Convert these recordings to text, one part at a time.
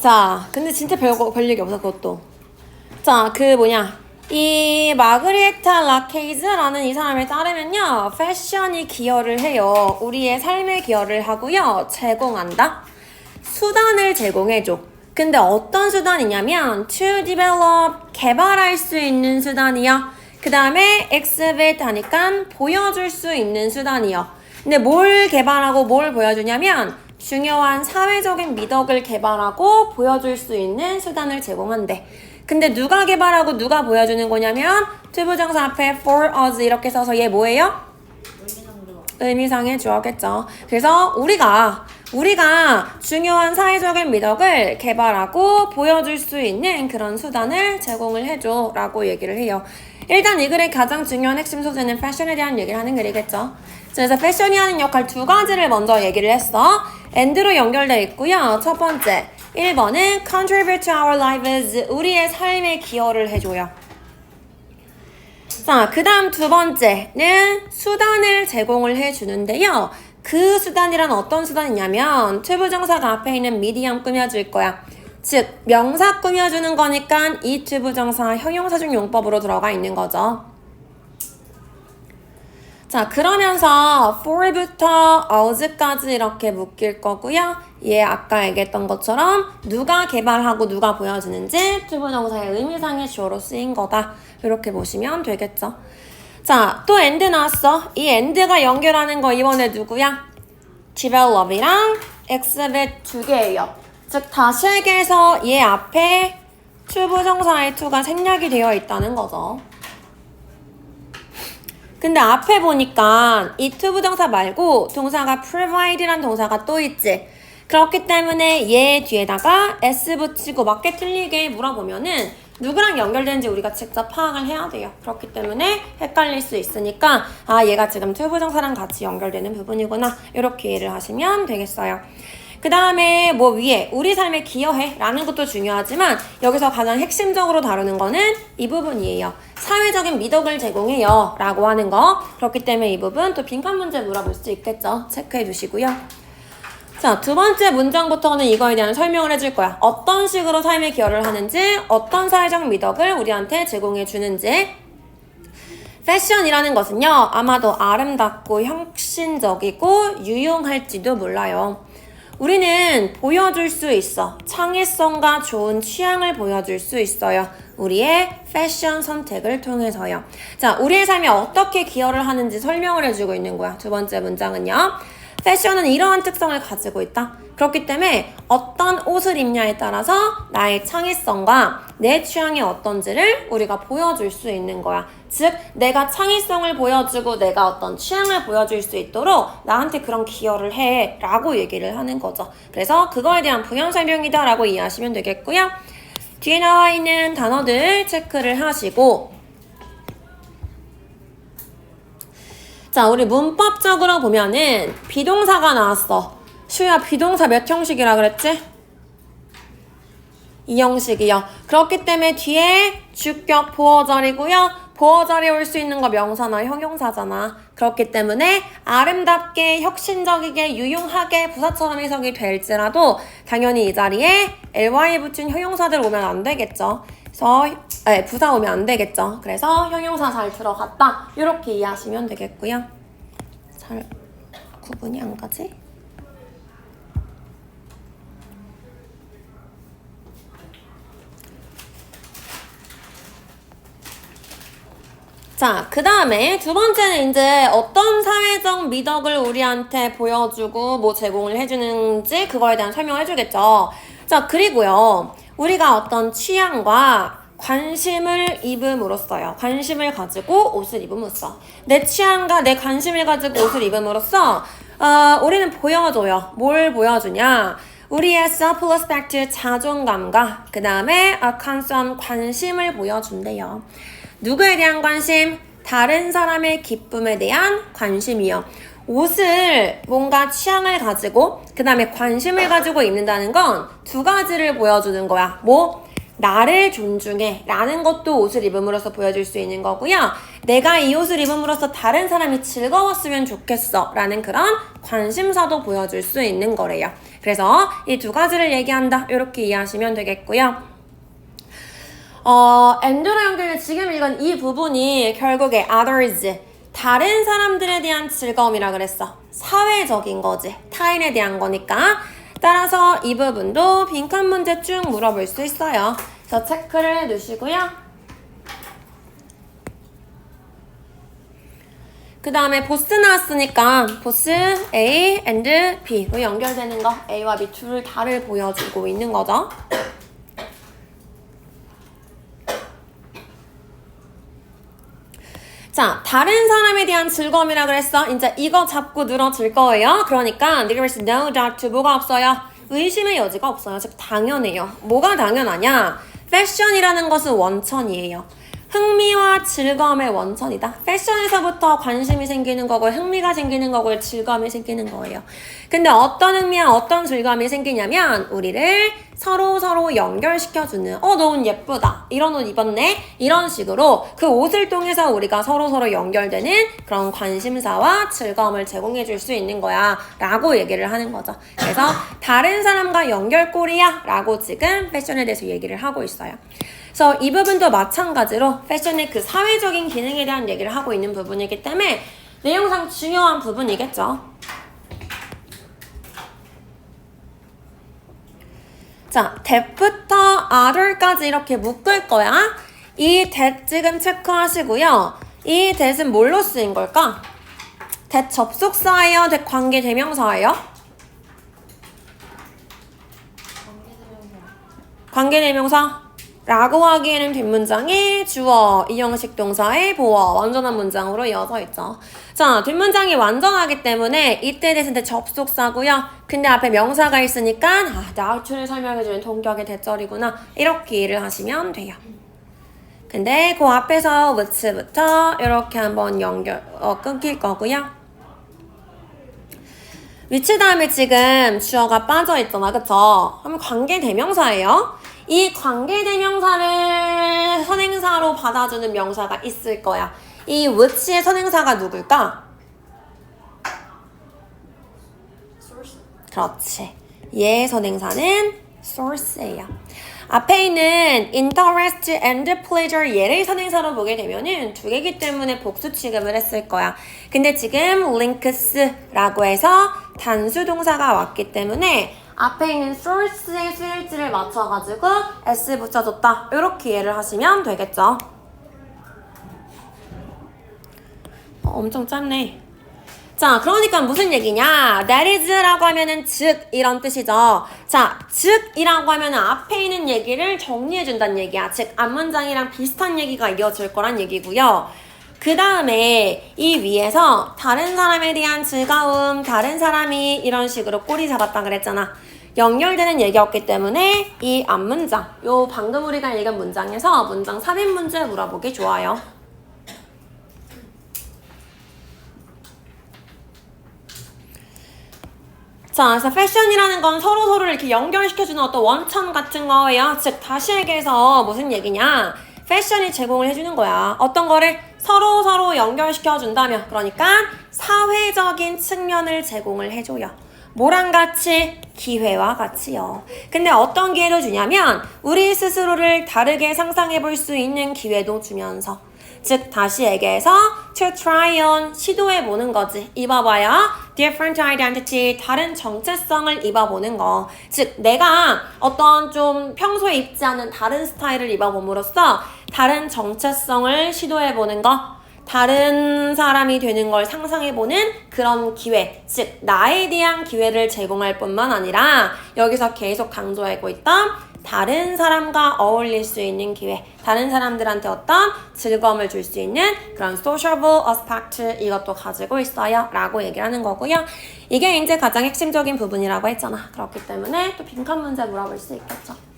자, 근데 진짜 별거, 별 얘기 없어, 그것도. 자, 그 뭐냐. 이 마그리에타 라케이즈라는 이 사람에 따르면요. 패션이 기여를 해요. 우리의 삶에 기여를 하고요. 제공한다. 수단을 제공해줘. 근데 어떤 수단이냐면 to develop 개발할 수 있는 수단이요. 그 다음에 exhibit 하니까 보여줄 수 있는 수단이요. 근데 뭘 개발하고 뭘 보여주냐면 중요한 사회적인 미덕을 개발하고 보여줄 수 있는 수단을 제공한대. 근데 누가 개발하고 누가 보여주는 거냐면 투부정사 앞에 for us 이렇게 써서 얘 뭐예요? 의미상의 주어겠죠. 그래서 우리가 우리가 중요한 사회적인 미덕을 개발하고 보여줄 수 있는 그런 수단을 제공을 해줘 라고 얘기를 해요. 일단 이 글의 가장 중요한 핵심 소재는 패션에 대한 얘기를 하는 글이겠죠. 그래서 패션이 하는 역할 두 가지를 먼저 얘기를 했어. and로 연결돼 있고요. 첫 번째, 1번은 contribute to our lives. 우리의 삶에 기여를 해줘요. 자, 그 다음 두 번째는 수단을 제공을 해주는데요. 그 수단이란 어떤 수단이냐면 투부정사가 앞에 있는 미디엄 꾸며줄 거야. 즉, 명사 꾸며주는 거니까 이 투부정사 형용사 중 용법으로 들어가 있는 거죠. 자, 그러면서 for부터 us까지 이렇게 묶일 거고요. 얘 아까 얘기했던 것처럼 누가 개발하고 누가 보여주는지 투부정사의 의미상의 주어로 쓰인 거다. 이렇게 보시면 되겠죠. 자, 또 and 나왔어. 이 and가 연결하는 거 이번에 누구야? develop이랑 exhibit 두 개예요. 즉, 다시 얘기해서 얘 앞에 투부정사의 to가 생략이 되어 있다는 거죠. 근데 앞에 보니까 이 to 부정사 말고 동사가 provide란 동사가 또 있지. 그렇기 때문에 얘 뒤에다가 s 붙이고 맞게 틀리게 물어보면은 누구랑 연결되는지 우리가 직접 파악을 해야 돼요. 그렇기 때문에 헷갈릴 수 있으니까 아 얘가 지금 to 부정사랑 같이 연결되는 부분이구나 이렇게 이해를 하시면 되겠어요. 그 다음에 뭐 위에 우리 삶에 기여해 라는 것도 중요하지만 여기서 가장 핵심적으로 다루는 거는 이 부분이에요. 사회적인 미덕을 제공해요 라고 하는 거 그렇기 때문에 이 부분 또 빈칸 문제 물어볼 수 있겠죠. 체크해 주시고요. 자, 두 번째 문장부터는 이거에 대한 설명을 해줄 거야. 어떤 식으로 삶에 기여를 하는지, 어떤 사회적 미덕을 우리한테 제공해 주는지. 패션이라는 것은요, 아마도 아름답고 혁신적이고 유용할지도 몰라요. 우리는 보여줄 수 있어. 창의성과 좋은 취향을 보여줄 수 있어요. 우리의 패션 선택을 통해서요. 자, 우리의 삶에 어떻게 기여를 하는지 설명을 해주고 있는 거야. 두 번째 문장은요. 패션은 이러한 특성을 가지고 있다. 그렇기 때문에 어떤 옷을 입냐에 따라서 나의 창의성과 내 취향이 어떤지를 우리가 보여줄 수 있는 거야. 즉, 내가 창의성을 보여주고 내가 어떤 취향을 보여줄 수 있도록 나한테 그런 기여를 해. 라고 얘기를 하는 거죠. 그래서 그거에 대한 부연 설명이다. 라고 이해하시면 되겠고요. 뒤에 나와 있는 단어들 체크를 하시고, 자, 우리 문법적으로 보면은 비동사가 나왔어. 슈야 비동사 몇 형식이라 그랬지? 이 형식이요. 그렇기 때문에 뒤에 주격 보어절이고요. 보어절이 올 수 있는 거 명사나 형용사잖아. 그렇기 때문에 아름답게, 혁신적이게, 유용하게 부사처럼 해석이 될지라도 당연히 이 자리에 ly 붙인 형용사들 오면 안 되겠죠. 그래서 네, 부사 오면 안 되겠죠. 그래서 형용사 잘 들어갔다. 이렇게 이해하시면 되겠고요. 잘 구분이 안 가지? 자, 그 다음에 두 번째는 이제 어떤 사회적 미덕을 우리한테 보여주고 뭐 제공을 해주는지 그거에 대한 설명을 해주겠죠. 자, 그리고요. 우리가 어떤 취향과 관심을 입음으로써요. 관심을 가지고 옷을 입음으로써. 내 취향과 내 관심을 가지고 옷을 입음으로써, 어, 우리는 보여줘요. 뭘 보여주냐? 우리의 self-respect, 자존감과 그 다음에 a concern, 관심을 보여준대요. 누구에 대한 관심? 다른 사람의 기쁨에 대한 관심이요. 옷을 뭔가 취향을 가지고 그 다음에 관심을 가지고 입는다는 건 두 가지를 보여주는 거야. 뭐? 나를 존중해 라는 것도 옷을 입음으로써 보여줄 수 있는 거고요. 내가 이 옷을 입음으로써 다른 사람이 즐거웠으면 좋겠어 라는 그런 관심사도 보여줄 수 있는 거래요. 그래서 이 두 가지를 얘기한다. 이렇게 이해하시면 되겠고요. 어, 엔드로 연결 지금 읽은 이 부분이 결국에 others, 다른 사람들에 대한 즐거움이라 그랬어. 사회적인 거지. 타인에 대한 거니까. 따라서 이 부분도 빈칸 문제 쭉 물어볼 수 있어요. 그래서 체크를 해 두시고요. 그 다음에 보스 나왔으니까 보스 A and B로 연결되는 거 A와 B 둘 다를 보여주고 있는 거죠. 자, 다른 사람에 대한 즐거움이라 그랬어. 이제 이거 잡고 늘어질 거예요. 그러니까 there is no doubt 뭐가 없어요. 의심의 여지가 없어요. 즉 당연해요. 뭐가 당연하냐? 패션이라는 것은 원천이에요. 흥미와 즐거움의 원천이다. 패션에서부터 관심이 생기는 거고 흥미가 생기는 거고 즐거움이 생기는 거예요. 근데 어떤 흥미와 어떤 즐거움이 생기냐면 우리를 서로 서로 연결시켜주는 어 너 옷 예쁘다 이런 옷 입었네 이런 식으로 그 옷을 통해서 우리가 서로 서로 연결되는 그런 관심사와 즐거움을 제공해 줄 수 있는 거야 라고 얘기를 하는 거죠 그래서 다른 사람과 연결고리야 라고 지금 패션에 대해서 얘기를 하고 있어요 그래서 이 부분도 마찬가지로 패션의 그 사회적인 기능에 대한 얘기를 하고 있는 부분이기 때문에 내용상 중요한 부분이겠죠 자, that부터 other까지 이렇게 묶을 거야. 이 that 지금 체크하시고요. 이 that은 뭘로 쓰인 걸까? that 접속사예요? that 관계 대명사예요? 관계 대명사? 라고 하기에는 뒷문장에 주어, 이형식 동사의 보어, 완전한 문장으로 이어져 있죠. 자, 뒷문장이 완전하기 때문에 이때 대신에 접속사고요. 근데 앞에 명사가 있으니까 아, 나우트를 설명해주는 동격의 대절이구나. 이렇게 이해를 하시면 돼요. 근데 그 앞에서 which부터 이렇게 한번 연결, 어, 끊길 거고요. 위치 다음에 지금 주어가 빠져 있잖아, 그쵸? 그러면 관계 대명사예요. 이 관계 대명사를 선행사로 받아주는 명사가 있을 거야. 이 which의 선행사가 누굴까? 그렇지. 얘의 선행사는 source예요. 앞에 있는 interest and pleasure 얘를 선행사로 보게 되면은 두 개기 때문에 복수 취급을 했을 거야. 근데 지금 links라고 해서 단수 동사가 왔기 때문에 앞에 있는 source의 수일지를 맞춰가지고 s 붙여줬다. 이렇게 이해를 하시면 되겠죠. 어, 엄청 짧네. 자, 그러니까 무슨 얘기냐? That is라고 하면은 즉 이런 뜻이죠. 자, 즉이라고 하면은 앞에 있는 얘기를 정리해 준다는 얘기야. 즉 앞문장이랑 비슷한 얘기가 이어질 거란 얘기고요. 그 다음에 이 위에서 다른 사람에 대한 즐거움, 다른 사람이 이런 식으로 꼬리 잡았다 그랬잖아. 연결되는 얘기였기 때문에 이 앞 문장, 요 방금 우리가 읽은 문장에서 문장 삽입 문제 물어보기 좋아요. 자, 그래서 패션이라는 건 서로 서로를 이렇게 연결시켜주는 어떤 원천 같은 거예요. 즉, 다시 얘기해서 무슨 얘기냐? 패션이 제공을 해주는 거야. 어떤 거를 서로 서로 연결시켜 준다면, 그러니까 사회적인 측면을 제공을 해줘요. 뭐랑 같이? 기회와 같이요. 근데 어떤 기회를 주냐면, 우리 스스로를 다르게 상상해 볼 수 있는 기회도 주면서, 즉 다시 얘기해서 to try on 시도해 보는 거지. 입어봐야 different identity 다른 정체성을 입어보는 거. 즉 내가 어떤 좀 평소에 입지 않은 다른 스타일을 입어봄으로써 다른 정체성을 시도해 보는 거. 다른 사람이 되는 걸 상상해보는 그런 기회, 즉, 나에 대한 기회를 제공할 뿐만 아니라 여기서 계속 강조하고 있던 다른 사람과 어울릴 수 있는 기회, 다른 사람들한테 어떤 즐거움을 줄 수 있는 그런 sociable aspect 이것도 가지고 있어요. 라고 얘기를 하는 거고요. 이게 이제 가장 핵심적인 부분이라고 했잖아. 그렇기 때문에 또 빈칸 문제 물어볼 수 있겠죠.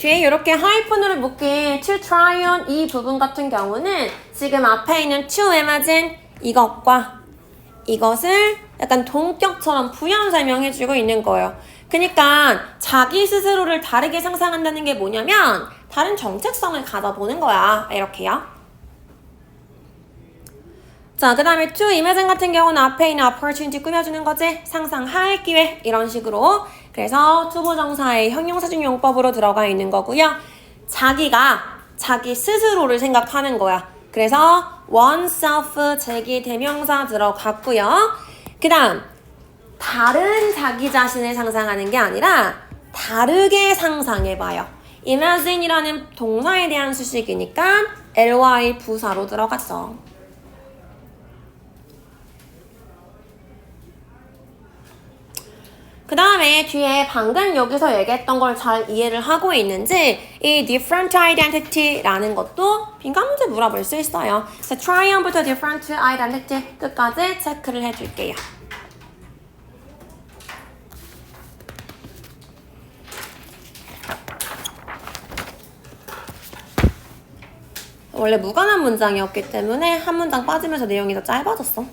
뒤에 이렇게 하이픈으로 묶인 to try on 이 부분 같은 경우는 지금 앞에 있는 to imagine 이것과 이것을 약간 동격처럼 부연 설명해주고 있는 거예요. 그러니까 자기 스스로를 다르게 상상한다는 게 뭐냐면 다른 정체성을 가져보는 거야. 이렇게요. 자, 그 다음에 to imagine 같은 경우는 앞에 있는 opportunity 꾸며주는 거지. 상상할 기회 이런 식으로. 그래서 투부정사의 형용사중 용법으로 들어가 있는 거고요. 자기가 자기 스스로를 생각하는 거야. 그래서 oneself 제기 대명사 들어갔고요. 그 다음 다른 자기 자신을 상상하는 게 아니라 다르게 상상해봐요. imagine이라는 동사에 대한 수식이니까 ly 부사로 들어갔어. 그 다음에 뒤에 방금 여기서 얘기했던 걸 잘 이해를 하고 있는지 이 different identity라는 것도 빈칸 문제 물어볼 수 있어요. 그래서 try부터 different identity 끝까지 체크를 해줄게요. 원래 무관한 문장이었기 때문에 한 문장 빠지면서 내용이 더 짧아졌어.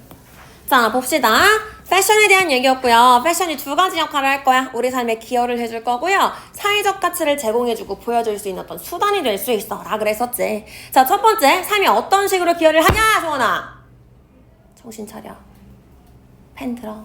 자, 봅시다. 패션에 대한 얘기였고요. 패션이 두 가지 역할을 할 거야. 우리 삶에 기여를 해줄 거고요. 사회적 가치를 제공해주고 보여줄 수 있는 어떤 수단이 될 수 있어. 라 그랬었지. 자, 첫 번째. 삶이 어떤 식으로 기여를 하냐, 소원아. 정신 차려. 펜 들어.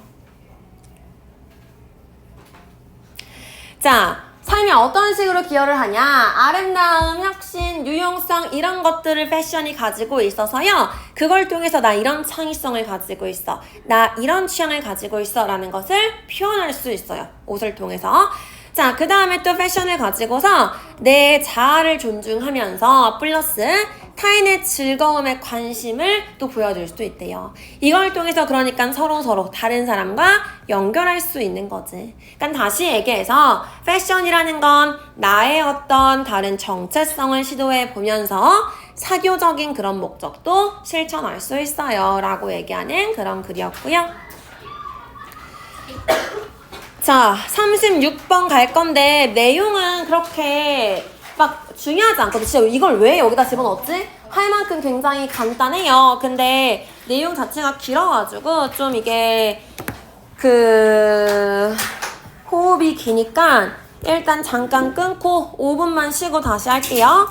자, 삶이 어떤 식으로 기여를 하냐? 아름다움, 혁신, 유용성 이런 것들을 패션이 가지고 있어서요. 그걸 통해서 나 이런 창의성을 가지고 있어. 나 이런 취향을 가지고 있어. 라는 것을 표현할 수 있어요. 옷을 통해서. 자, 그 다음에 또 패션을 가지고서 내 자아를 존중하면서 플러스 타인의 즐거움에 관심을 또 보여줄 수 있대요. 이걸 통해서 그러니까 서로 서로 다른 사람과 연결할 수 있는 거지. 그러니까 다시 얘기해서 패션이라는 건 나의 어떤 다른 정체성을 시도해 보면서 사교적인 그런 목적도 실천할 수 있어요. 라고 얘기하는 그런 글이었고요. 자, 36번 갈 건데 내용은 그렇게 막 중요하지 않거든. 진짜 이걸 왜 여기다 집어넣었지? 할 만큼 굉장히 간단해요. 근데 내용 자체가 길어가지고 좀 이게 그 호흡이 기니까 일단 잠깐 끊고 5분만 쉬고 다시 할게요.